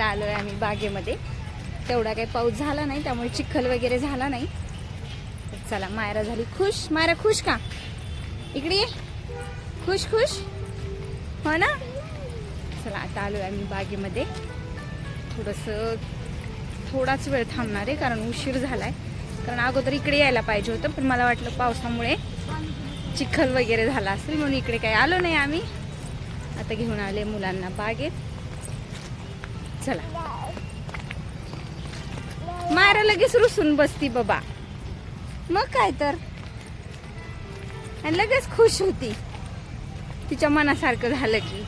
आता आलो आहे आम्ही बागेमध्ये. तेवढा काही पाऊस झाला नाही त्यामुळे चिखल वगैरे झाला नाही. चला मायरा झाली खुश. मायरा खुश का? इकडे ये. खुश खुश. हो ना? चला आता आलो आहे आम्ही बागेमध्ये. थोडंसं थोडाच वेळ थांबणार आहे कारण उशीर झालाय. कारण अगोदर इकडे यायला पाहिजे होतं पण मला वाटलं पावसामुळे चिखल वगैरे झाला असेल म्हणून इकडे काही आलो नाही आम्ही. आता घेऊन आले मुलांना बागेत. चला. मारा लगेच रुसून बसती बाबा. मग काय तर. आणि लगेच खुश होती. तिच्या मनासारखं झालं की.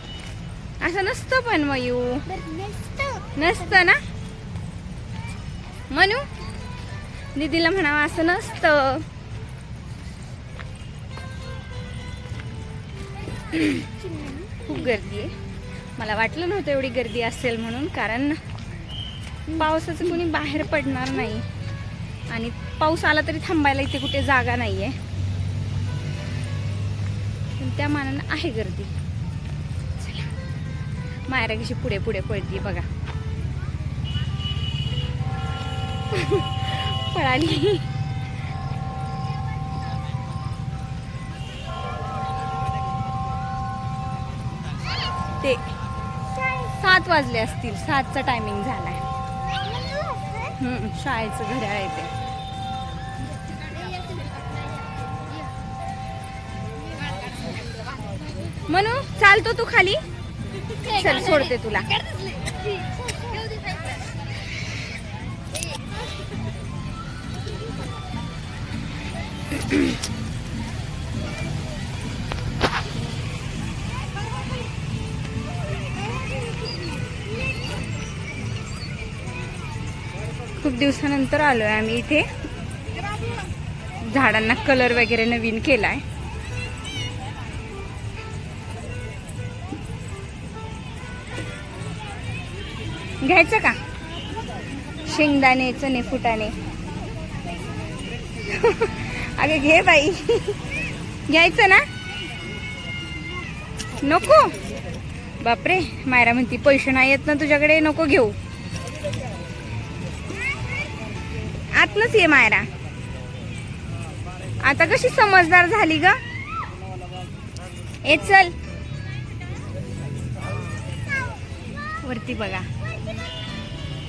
असं नसतं पण मयू नसतं ना? म्हणू दीदीला म्हणावं असं नसतं. खूप गर्दी आहे. मला वाटलं नव्हतं एवढी गर्दी असेल म्हणून कारण पावसाचं कुणी बाहेर पडणार नाही. आणि पाऊस आला तरी थांबायला इथे कुठे जागा नाही पण त्या मानानं आहे गर्दी. चला. मायरा कशी पुढे पुढे पळती बघा. पळाली. ते सात वाजले असतील. सातचा टायमिंग झालाय. शाळेचं घड्याळ येते म्हणू चालतो तू खाली. चल सोडते तुला. दिवसानंतर आलो आहे आम्ही इथे. झाडांना कलर वगैरे नवीन केलाय. घ्यायचं का? शेंगदाणे चणे फुटाणे अगे घे बाई. घ्यायचं ना? नको. बापरे मायरा म्हणती पैसे नाही येत ना तुझ्याकडे नको घेऊ. आतनच ये मायरा. आता कशी समजदार झाली ग? ए चल. वरती बघा.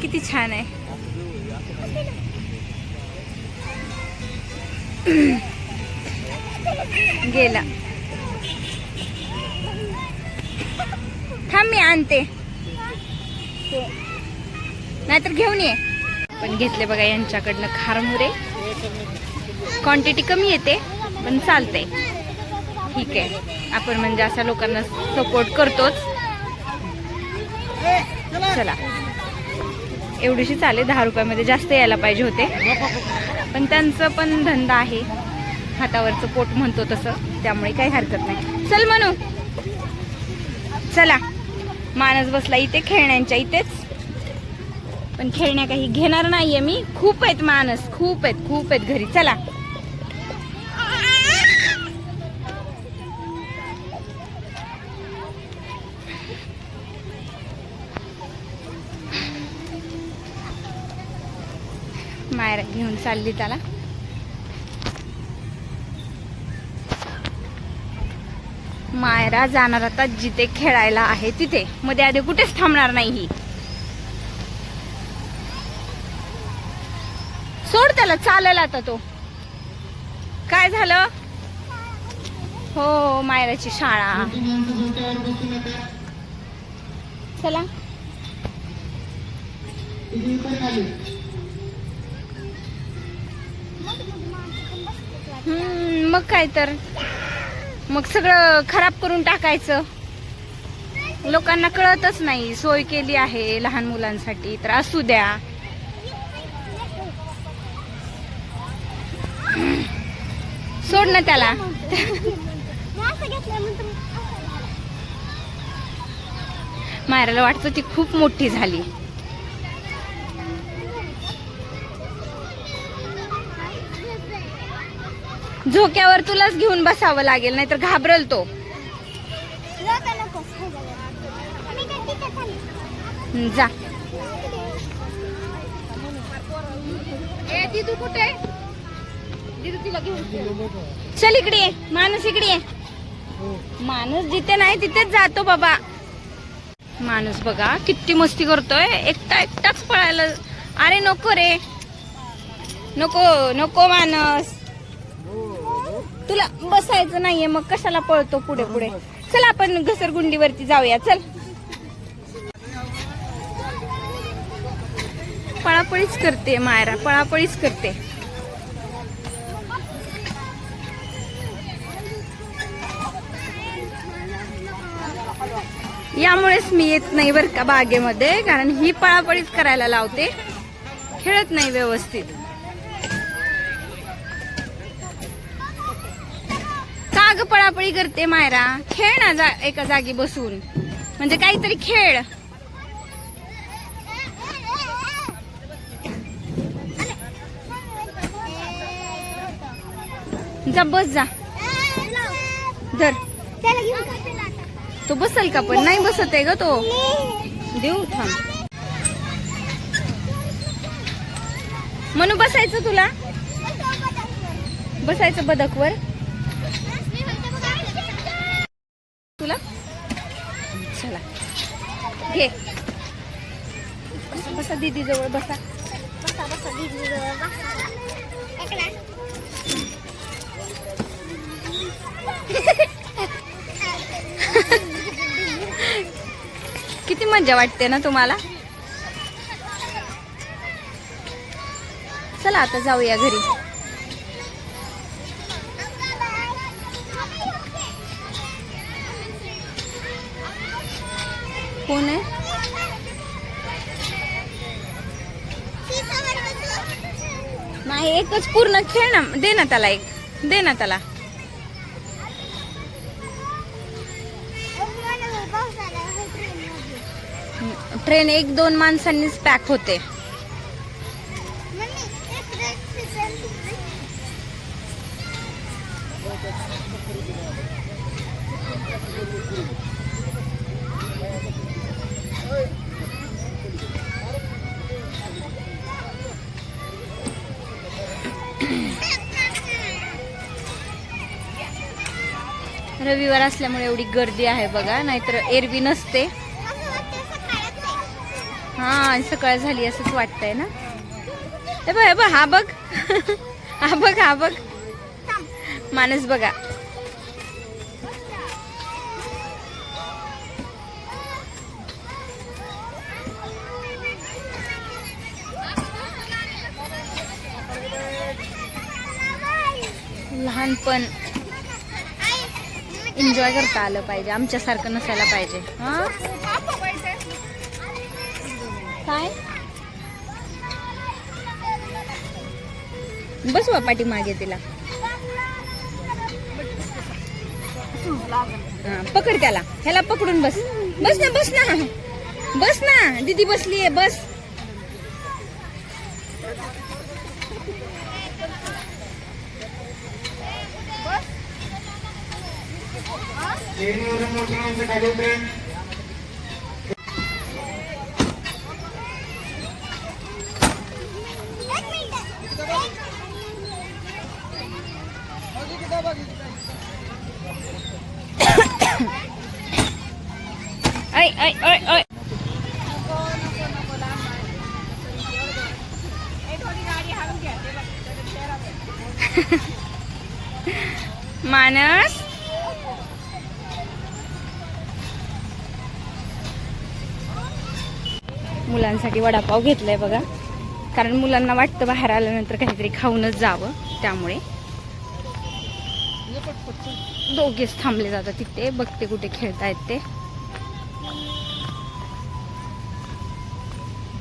किती छान आहे. गेला. थांब मी आणते. नाहीतर घेऊन ये. पण घेतले बघा यांच्याकडनं खारमुरे. क्वांटिटी कमी येते पण चालते ठीक आहे. आपण म्हणजे अशा लोकांना सपोर्ट करतोच. चला. एवढीशी चालेल दहा रुपयामध्ये जास्त यायला पाहिजे होते. पण त्यांचं पण धंदा आहे. हातावरचं पोट म्हणतो तसं. त्यामुळे काही हरकत नाही. चल म्हणू चला. माणस बसला इथे खेळण्यांच्या इथेच. पण खेळण्या काही घेणार नाहीये मी. खूप आहेत माणस खूप आहेत खूप आहेत घरी. चला. मायरा घेऊन चालली त्याला. मायरा जाणार आता जिथे खेळायला आहे तिथे. मध्ये आधी कुठेच थांबणार नाही ही. सोड त्याला चालेल आता तो. काय झालं? हो मायराची शाळा. चला. हम्म, मग काय तर. मग सगळं खराब करून टाकायचं. लोकांना कळतच नाही सोय केली आहे लहान मुलांसाठी तर असू द्या. सोड ना त्याला. मारायला वाटतं ती खूप मोठी झाली. झोक्यावर तुलाच घेऊन बसावं लागेल नाहीतर घाबरल तो. जा. कुठे? चल इकडे माणूस इकडे माणूस जिथे नाही तिथेच जातो बाबा. माणूस बघा किती मस्ती करतोय. एकटा एकटाच पळायला. अरे नको रे. नको नको माणूस. तुला बसायचं नाहीये मग कशाला पळतो पुढे पुढे? चल आपण घसरगुंडीवरती जाऊया चल. पळापळीच करते मायरा पळापळीच करते. यामुळेच मी येत नाही बर का बागेमध्ये कारण ही पळापळीच करायला लावते. खेळत नाही व्यवस्थित. काग पळापळी करते मायरा. खेळ ना जा एका जागी बसून. म्हणजे काहीतरी खेळ. जा बस जा. धर. तो बसल का पण? नाही बसत आहे ग तो. देऊ थांब. म्हणून बसायचं तुला? बसायचं बदकवर. तुला? चला. घे. बसा बसा दीदी जवळ बसा किती मजा वाटते ना तुम्हाला? चला आता जाऊया घरी. कोण आहे? नाही एकच पूर्ण खेळ ना दे ना त्याला एक. दे ना त्याला. ट्रेन एक दोन माणसांनीच पॅक होते. रविवार असल्यामुळे एवढी गर्दी आहे बघा नाहीतर एरवी नसते. हा सकाळ झाली असंच वाटतंय ना? हे बघ हे बघ हा बघ. हा बघ हा बघ. माणूस बघा. लहानपण एन्जॉय करता आलं पाहिजे आमच्यासारखं नसायला पाहिजे. हा? काय? बस पाठी मागे तिला. पकड त्याला. ह्याला पकडून बस. बस ना बस ना. बस ना. दीदी बसलीये बस. ट्रेनवरून ऐ ऐ ऐ ऐ मानस? मुलांसाठी वडापाव घेतलाय बघा. कारण मुलांना वाटतं बाहेर आल्यानंतर काहीतरी खाऊनच जावं त्यामुळे. दोघेच थांबले जातात तिथे बघते कुठे खेळतायत ते.